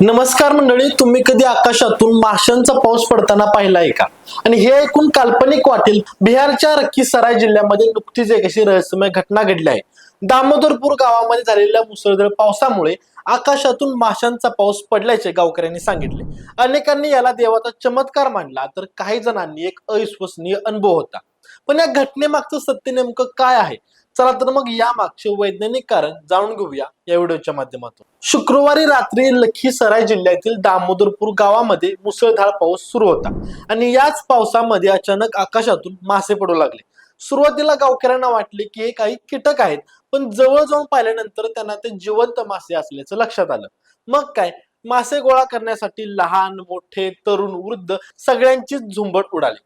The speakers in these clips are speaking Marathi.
नमस्कार मंडळी तुम्ही कधी आकाशातून माशांचा पाऊस पडताना पाहिलाय का? आणि हे ऐकून काल्पनिक वाटेल बिहारच्या रक्कीसराय जिल्ह्यामध्ये नुकतीच एक अशी रहस्यमय घटना घडली आहे. दामोदरपूर गावामध्ये झालेल्या मुसळधार पावसामुळे आकाशातून माशांचा पाऊस पडल्याचे गावकऱ्यांनी सांगितले. अनेकांनी याला देवाचा चमत्कार मानला तर काही जणांनी एक अविश्वसनीय अनुभव होता. पण या घटनेमागचं सत्य नेमकं काय आहे? चला तर मग या मागचे वैज्ञानिक कारण जाणून घेऊया या व्हिडिओच्या माध्यमातून. शुक्रवारी रात्री लखीसराय जिल्ह्यातील दामोदरपूर गावामध्ये मुसळधार पाऊस सुरू होता आणि याच पावसामध्ये अचानक आकाशातून मासे पडू लागले. सुरुवातीला गावकऱ्यांना वाटले की हे काही कीटक आहेत पण जवळ जाऊन पाहिल्यानंतर त्यांना ते जिवंत मासे असल्याचं लक्षात आलं. मग काय? मासे गोळा करण्यासाठी लहान मोठे तरुण वृद्ध सगळ्यांचीच झुंबड उडाली.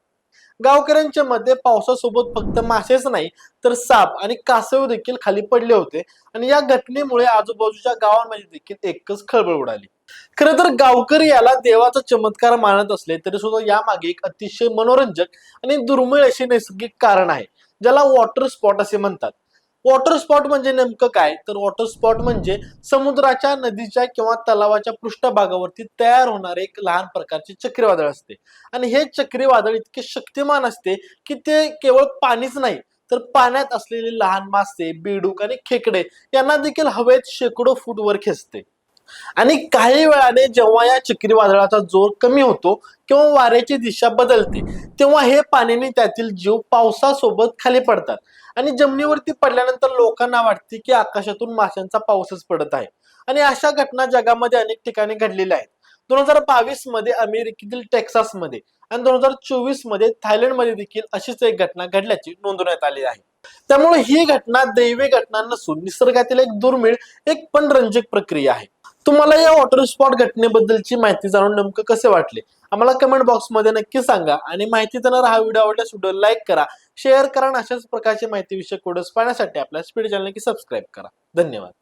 गावकऱ्यांच्या मध्ये पावसासोबत फक्त मासेच नाही तर साप आणि कासव देखील खाली पडले होते. आणि या घटनेमुळे आजूबाजूच्या गावांमध्ये देखील एकच खळबळ उडाली. खर तर गावकरी याला देवाचा चमत्कार मानत असले तरी सुद्धा यामागे एक अतिशय मनोरंजक आणि दुर्मिळ असे नैसर्गिक कारण आहे ज्याला वॉटर स्पॉट असे म्हणतात. वॉटर स्पॉट म्हणजे नेमकं काय? तर वॉटर स्पॉट म्हणजे समुद्राच्या नदीच्या किंवा तलावाच्या पृष्ठभागावरती तयार होणारे एक लहान प्रकारचे चक्रीवादळ असते. आणि हे चक्रीवादळ इतके शक्तिमान असते की ते केवळ पाणीच नाही तर पाण्यात असलेले लहान मासे बेडूक आणि खेकडे यांना देखील हवेत शेकडो फूट वर खेचते. आणि काही वेळाने जेव्हा या चक्रीवादळाचा जोर कमी होतो किंवा वाऱ्याची दिशा बदलते तेव्हा हे पाण्याने त्यातील जीव पावसासोबत खाली पडतात. आणि जमिनीवरती पडल्यानंतर लोकांना वाटते की आकाशातून माशांचा पाऊसच पडत आहे. आणि अशा घटना जगामध्ये अनेक ठिकाणी घडलेल्या आहेत. दोन हजार बावीसमध्ये अमेरिकेतील टेक्सासमध्ये आणि दोन हजार चोवीसमध्ये थायलंडमध्ये देखील अशीच एक घटना घडल्याची नोंदवण्यात आली आहे. त्यामुळे ही घटना दैवी घटना नसून निसर्गातील एक दुर्मिळ एक पण रंजक प्रक्रिया आहे. तुम्हाला या वॉटर स्पॉट घटनेबद्दलची माहिती जाणून नेमकं कसे वाटले? आम्हाला कमेंट बॉक्समध्ये नक्की सांगा. आणि माहिती देणारा हा व्हिडिओ आवडल्यास व्हिडिओ लाईक करा. शेअर करा आणि अशाच प्रकारची माहितीविषयक व्हिडिओज पाहण्यासाठी आपल्या स्पीड चॅनल की सबस्क्राईब करा. धन्यवाद.